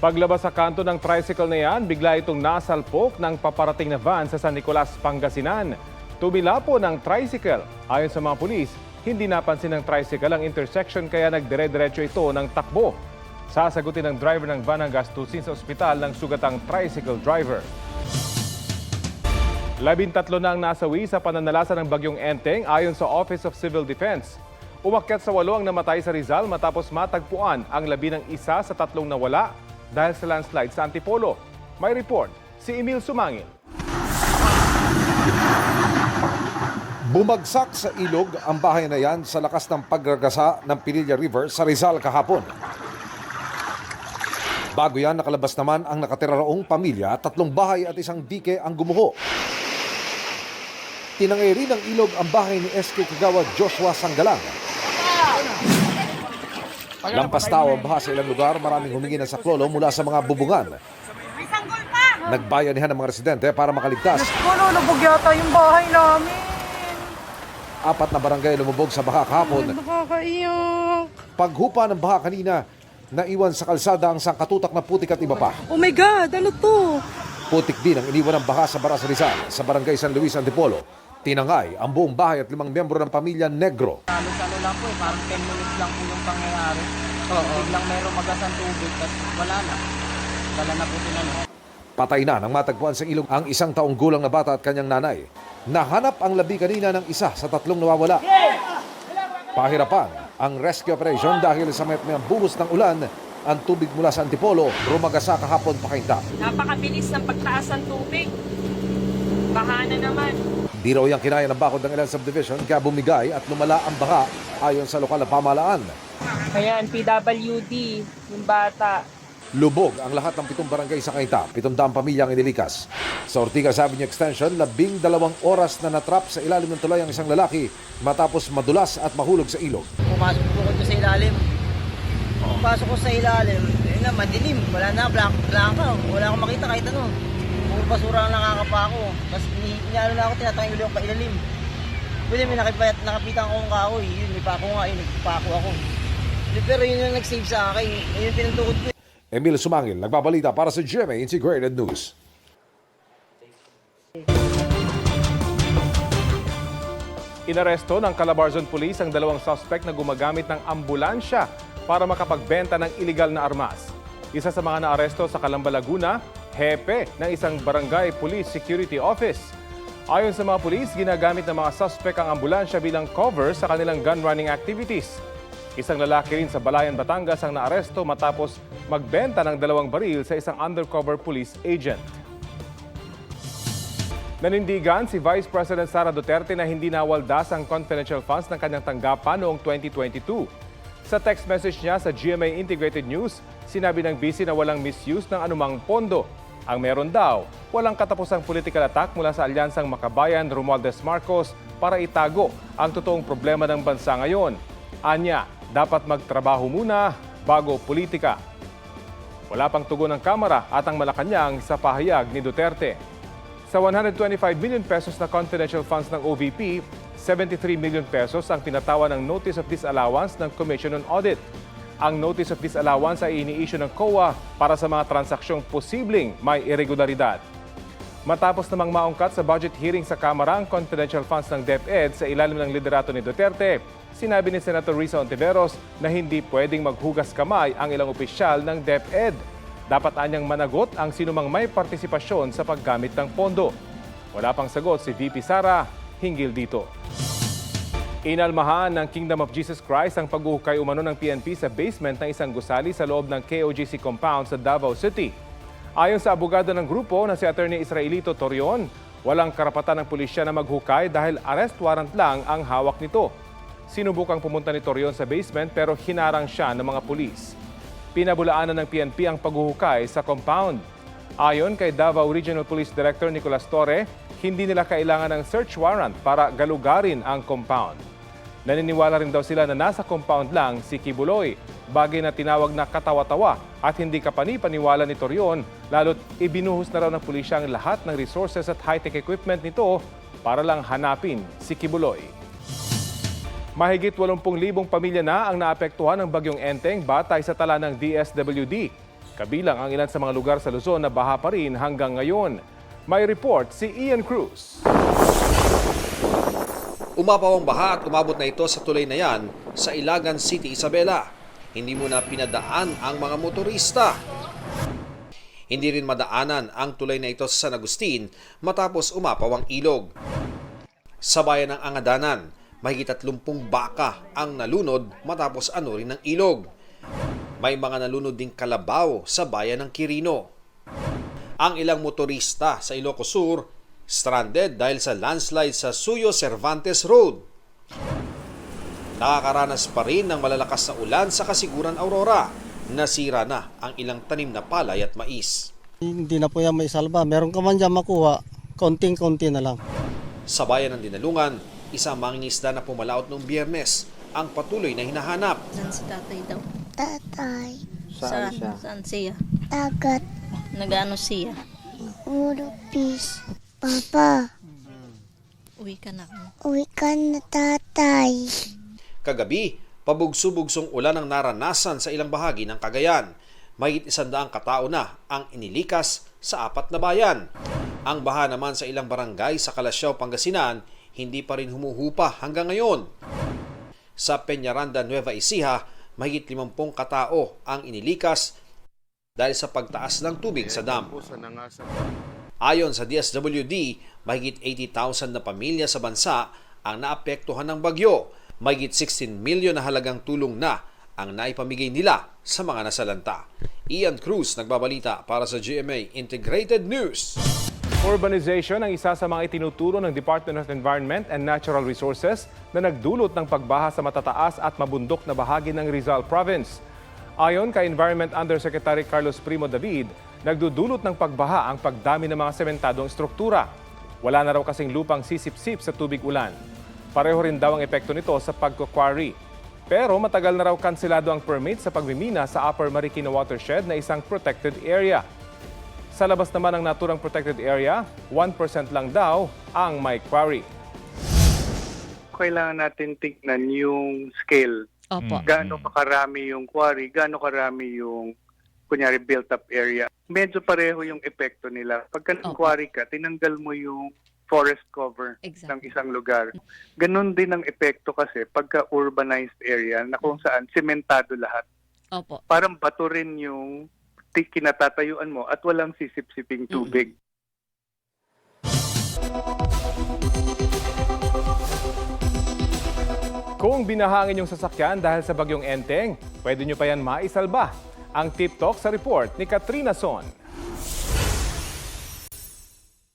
Paglabas sa kanto ng tricycle na yan, bigla itong nasalpok ng paparating na van sa San Nicolas, Pangasinan. Tumila po ng tricycle. Ayon sa mga pulis, hindi napansin ng tricycle ang intersection kaya nagdire-diretso ito ng takbo. Sasagutin ng driver ng van ang gastusin sa ospital ng sugatang tricycle driver. Labintatlo na ang nasawi sa pananalasa ng bagyong Enteng ayon sa Office of Civil Defense. Umakyat sa walo ang namatay sa Rizal matapos matagpuan ang labi ng isa sa tatlong nawala dahil sa landslide sa Antipolo. May report si Emil Sumangil. Bumagsak sa ilog ang bahay na yan sa lakas ng pagragasa ng Pinilla River sa Rizal kahapon. Bago yan, nakalabas naman ang nakatira roong pamilya, tatlong bahay at isang dike ang gumuho. Tinangay rin ng ilog ang bahay ni SK Kagawa Joshua Sanggalang. Lampas tao ang baha sa ilang lugar, maraming humingi ng saklolo mula sa mga bubungan. Nagbayanihan ng mga residente para makaligtas. Nabog yata yung bahay namin. Apat na barangay lumubog sa baha kahapon. Nakakaiyak. Paghupa ng baha kanina, naiwan sa kalsada ang sangkatutak na putik at iba pa. Oh my God, ano to? Putik din ang iniwan ng baha sa Baras Rizal sa barangay San Luis Antipolo. Tinangay ang buong bahay at limang miyembro ng pamilya Negro. Halos ano lang po eh, parang 10 minutes lang po yung pangyayari. Oo. Biglang mayroong magasang tubig, tapos wala na. Dala na po sila no. Patay na nang matagpuan sa ilog ang isang taong gulang na bata at kanyang nanay. Nahanap ang labi kanina ng isa sa tatlong nawawala. Pahirapan ang rescue operation dahil sa may may buhos ng ulan ang tubig mula sa Antipolo rumagasa kahapon pakainta. Napakabilis ng pagtaas ng tubig. Baha na naman. Di raw yung kinaya ng bakod ng ilang subdivision kaya bumigay at lumala ang baha ayon sa lokal na pamahalaan. Ayan, PWD, yung bata. Lubog ang lahat ng pitong barangay sa Kainta, pitong daang pamilya ang inilikas. Sa Ortigas Avenue Extension, labing dalawang oras na natrap sa ilalim ng tulay ang isang lalaki matapos madulas at mahulog sa ilog. Pumasok po ko sa ilalim. Pumasok ko sa ilalim, eh na, madilim. Wala na, blank, blanka. Wala akong makita kahit ano. Puro basura ang nakakapa ako. Tapos inaano na ako, tinatangay ulit ako pa ilalim. Pwede may nakipayat, nakapitan ko ang kahoy. Yun, may pako nga, yun, nagpako ako. Pero yun yung nag-save sa akin. Yun yung pinagtukod ko. Emil Sumangil, nagbabalita para sa GMA Integrated News. Inaresto ng Calabarzon Police ang dalawang suspect na gumagamit ng ambulansya para makapagbenta ng iligal na armas. Isa sa mga naaresto sa Calamba, Laguna, hepe ng isang barangay police security office. Ayon sa mga pulis, ginagamit ng mga suspect ang ambulansya bilang cover sa kanilang gun running activities. Isang lalaki rin sa Balayan, Batangas ang naaresto matapos magbenta ng dalawang baril sa isang undercover police agent. Nanindigan si Vice President Sara Duterte na hindi nawaldas ang confidential funds ng kanyang tanggapan noong 2022. Sa text message niya sa GMA Integrated News, sinabi ng BC na walang misuse ng anumang pondo. Ang meron daw, walang katapusang political attack mula sa alyansang Makabayan Romualdez Marcos para itago ang totoong problema ng bansa ngayon. Anya, dapat magtrabaho muna bago politika. Wala pang tugon ng Kamara at ang Malacanang sa pahayag ni Duterte. Sa 125 million pesos na confidential funds ng OVP, 73 million pesos ang pinatawa ng Notice of Disallowance ng Commission on Audit. Ang Notice of Disallowance ay ini-issue ng COA para sa mga transaksyong posibleng may irregularidad. Matapos namang maungkat sa budget hearing sa Kamara ang confidential funds ng DepEd sa ilalim ng liderato ni Duterte, sinabi ni Senator Risa Ontiveros na hindi pwedeng maghugas kamay ang ilang opisyal ng DepEd. Dapat anyang managot ang sinumang may partisipasyon sa paggamit ng pondo. Wala pang sagot si VP Sara hinggil dito. Inalmahan ng Kingdom of Jesus Christ ang paghuhukay umano ng PNP sa basement ng isang gusali sa loob ng KOGC compound sa Davao City. Ayon sa abogado ng grupo na si Attorney Israelito Torion, walang karapatan ng pulisya na maghukay dahil arrest warrant lang ang hawak nito. Sinubukang pumunta ni Torion sa basement pero hinarang siya ng mga pulis. Pinabulaanan ng PNP ang paghuhukay sa compound. Ayon kay Davao Regional Police Director Nicolas Torre, hindi nila kailangan ng search warrant para galugarin ang compound. Naniniwala rin daw sila na nasa compound lang si Kibuloy, bagay na tinawag na katawa-tawa at hindi kapani-paniwala ni Torion, lalo't ibinuhos na raw ng pulisya ang lahat ng resources at high-tech equipment nito para lang hanapin si Kibuloy. Mahigit 80,000 pamilya na ang naapektuhan ng bagyong Enteng batay sa tala ng DSWD. Kabilang ang ilan sa mga lugar sa Luzon na baha pa rin hanggang ngayon. May report si Ian Cruz. Umapaw ang baha at umabot na ito sa tulay na yan sa Ilagan City, Isabela. Hindi mo na pinadaan ang mga motorista. Hindi rin madaanan ang tulay na ito sa San Agustin matapos umapaw ang ilog. Sa bayan ng Angadanan, mahigit 30 baka ang nalunod matapos anurin ng ilog. May mga nalunod ding kalabaw sa bayan ng Quirino. Ang ilang motorista sa Ilocos Sur stranded dahil sa landslide sa Suyo Cervantes Road. Nakakaranas pa rin ng malalakas na ulan sa Kasiguran Aurora. Nasira na ang ilang tanim na palay at mais. Hindi na po yan may salba. Meron ka man dyan makuha, konting-konti na lang. Sa bayan ng Dinalungan, isang mangingisda na pumalaot noong biyernes ang patuloy na hinahanap. Saan si tatay daw? Tatay, Saan, saan siya? dagat, Nagano siya? urupis. Papa, Uwi ka na. uwi ka na tatay. Kagabi, pabugso-bugsong ulan ang naranasan sa ilang bahagi ng Cagayan. Mahigit isandaang katao na ang inilikas sa apat na bayan. Ang baha naman sa ilang barangay sa Kalasyaw, Pangasinan, hindi pa rin humuhupa hanggang ngayon. Sa Peñaranda, Nueva Ecija, mahigit 50 katao ang inilikas dahil sa pagtaas ng tubig sa dam. Ayon sa DSWD, mahigit 80,000 na pamilya sa bansa ang naapektuhan ng bagyo. Mahigit 16 milyon na halagang tulong na ang naipamigay nila sa mga nasalanta. Ian Cruz nagbabalita para sa GMA Integrated News. Urbanization ang isa sa mga itinuturo ng Department of Environment and Natural Resources na nagdulot ng pagbaha sa matataas at mabundok na bahagi ng Rizal Province. Ayon kay Environment Undersecretary Carlos Primo David, nagdudulot ng pagbaha ang pagdami ng mga sementadong struktura. Wala na raw kasing lupang sisip-sip sa tubig ulan. Pareho rin daw ang epekto nito sa pagkukwari. Pero matagal na raw kansilado ang permit sa pagmimina sa Upper Marikina Watershed na isang protected area. Sa labas naman ng naturang protected area, 1% lang daw ang may quarry. kailangan natin tignan yung scale. Opo. Gaano pa karami yung quarry, gaano karami yung kunyari built up area. Medyo pareho yung epekto nila. Pagka nag-quarry ka, tinanggal mo yung forest cover Exactly. ng isang lugar. Ganon din ang epekto kasi pagka urbanized area na kung saan sementado lahat. Opo. Parang bato rin yung kinatatayuan mo at walang sisip-siping tubig. Kung binahangin yung sasakyan dahil sa bagyong Enteng, pwede nyo pa yan maisalba. Ang tip talk sa report ni Katrina Son.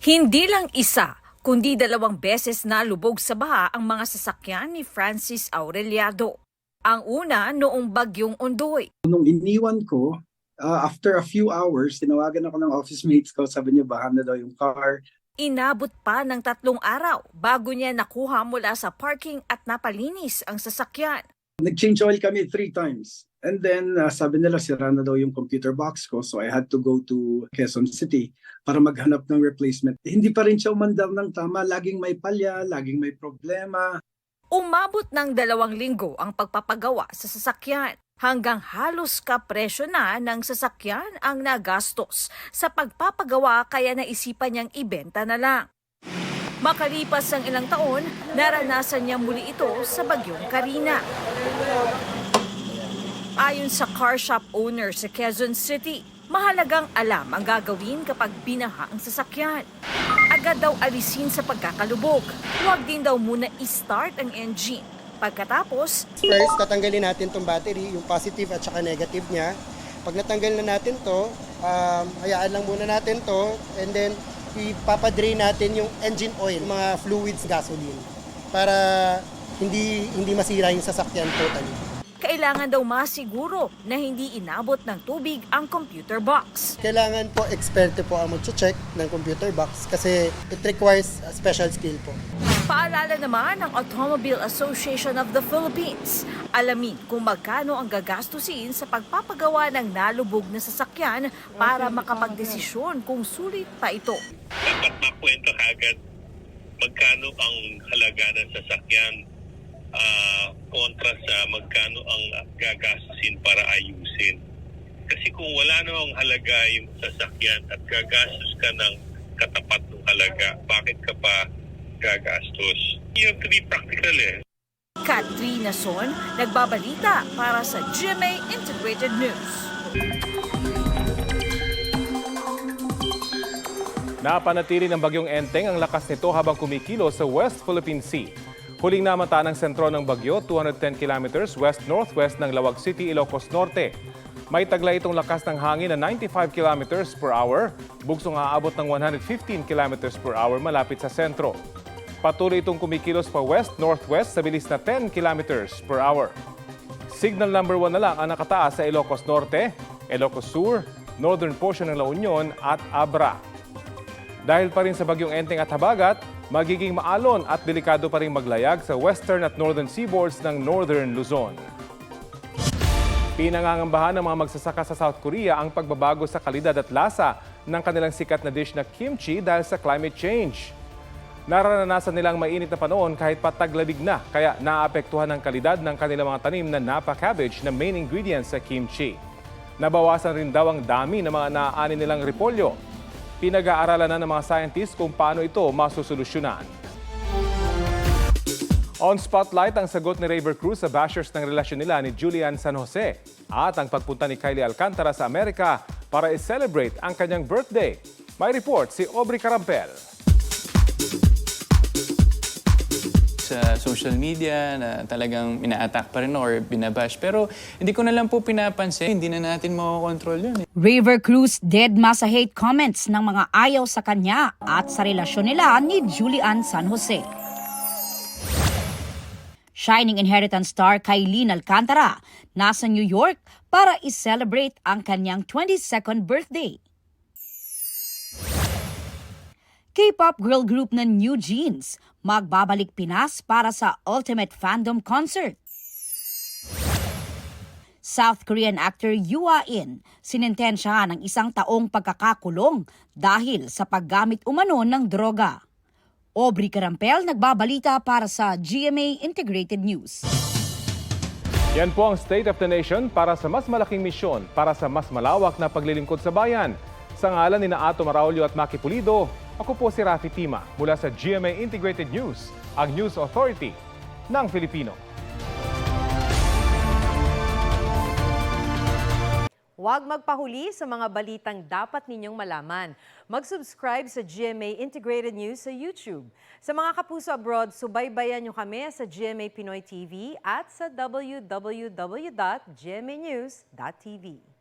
Hindi lang isa, kundi dalawang beses na lubog sa baha ang mga sasakyan ni Francis Aureliado. Ang una noong bagyong Ondoy. nung iniwan ko, uh, after a few hours, tinawagan ako ng office mates ko, sabi niya, bahan na daw yung car. Inabot pa ng tatlong araw bago niya nakuha mula sa parking at napalinis ang sasakyan. Nag-change oil kami three times. And then, uh, sabi nila, sira na daw yung computer box ko, so I had to go to Quezon City para maghanap ng replacement. Hindi pa rin siya umandar ng tama, laging may palya, laging may problema. Umabot ng dalawang linggo ang pagpapagawa sa sasakyan. Hanggang halos kapresyo na ng sasakyan ang nagastos sa pagpapagawa kaya naisipan niyang ibenta na lang. Makalipas ang ilang taon, naranasan niya muli ito sa bagyong Karina. Ayon sa car shop owner sa Quezon City, mahalagang alam ang gagawin kapag binaha ang sasakyan. Agad daw alisin sa pagkakalubog. Huwag din daw muna i-start ang engine. Pagkatapos, First, tatanggalin natin tong battery, yung positive at saka negative niya. Pag natanggal na natin to, um, hayaan lang muna natin to, and then ipapadrain natin yung engine oil, mga fluids, gasoline, para hindi hindi masira yung sasakyan totally. Kailangan daw masiguro na hindi inabot ng tubig ang computer box. Kailangan po experte po ang mag-check ng computer box kasi it requires a special skill po. Paalala naman ng Automobile Association of the Philippines. Alamin kung magkano ang gagastusin sa pagpapagawa ng nalubog na sasakyan para makapagdesisyon kung sulit pa ito. dapat makwento kagad magkano ang halaga ng sasakyan ah, kontra sa magkano ang gagastusin para ayusin. Kasi kung wala namang halaga yung sasakyan at gagastos ka ng katapat ng halaga, bakit ka pa gagastos? You have to be practical eh. Katrina Son, nagbabalita para sa GMA Integrated News. Napanatili ng bagyong Enteng ang lakas nito habang kumikilo sa West Philippine Sea. Huling namata ng sentro ng bagyo, 210 kilometers west-northwest ng Lawag City, Ilocos Norte. May taglay itong lakas ng hangin na 95 kilometers per hour, bugsong aabot ng 115 kilometers per hour malapit sa sentro. Patuloy itong kumikilos pa west-northwest sa bilis na 10 kilometers per hour. Signal number 1 na lang ang nakataas sa Ilocos Norte, Ilocos Sur, northern portion ng La Union at Abra. Dahil pa rin sa bagyong Enteng at Habagat, magiging maalon at delikado pa rin maglayag sa western at northern seaboards ng northern Luzon. Pinangangambahan ng mga magsasaka sa South Korea ang pagbabago sa kalidad at lasa ng kanilang sikat na dish na kimchi dahil sa climate change. Nararanasan nilang mainit na panahon kahit pataglamig na kaya naapektuhan ang kalidad ng kanilang mga tanim na napa cabbage na main ingredients sa kimchi. Nabawasan rin daw ang dami ng mga naaani nilang repolyo. Pinag-aaralan na ng mga scientists kung paano ito masusolusyonan. On spotlight ang sagot ni Raver Cruz sa bashers ng relasyon nila ni Julian San Jose at ang pagpunta ni Kylie Alcantara sa Amerika para i-celebrate ang kanyang birthday. May report si Aubrey Carampel. Sa social media na talagang ina-attack pa rin or binabash. Pero hindi ko na lang po pinapansin. Hindi na natin makokontrol yun. eh. River Cruz deadma sa hate comments ng mga ayaw sa kanya at sa relasyon nila ni Julian San Jose. Shining Inheritance star Kylene Alcantara nasa New York para i-celebrate ang kanyang 22nd birthday. K-pop girl group na New Jeans magbabalik Pinas para sa Ultimate Fandom Concert. South Korean actor Yoo In sinintensya ng isang taong pagkakakulong dahil sa paggamit umano ng droga. Aubrey Carampel nagbabalita para sa GMA Integrated News. Yan po ang State of the Nation para sa mas malaking misyon, para sa mas malawak na paglilingkod sa bayan. Sa ngalan ni Ato Maraulio at Maki Pulido, ako po si Rafi Tima mula sa GMA Integrated News, ang News Authority ng Filipino. Huwag magpahuli sa mga balitang dapat ninyong malaman. Mag-subscribe sa GMA Integrated News sa YouTube. Sa mga kapuso abroad, subaybayan nyo kami sa GMA Pinoy TV at sa www.gmanews.tv.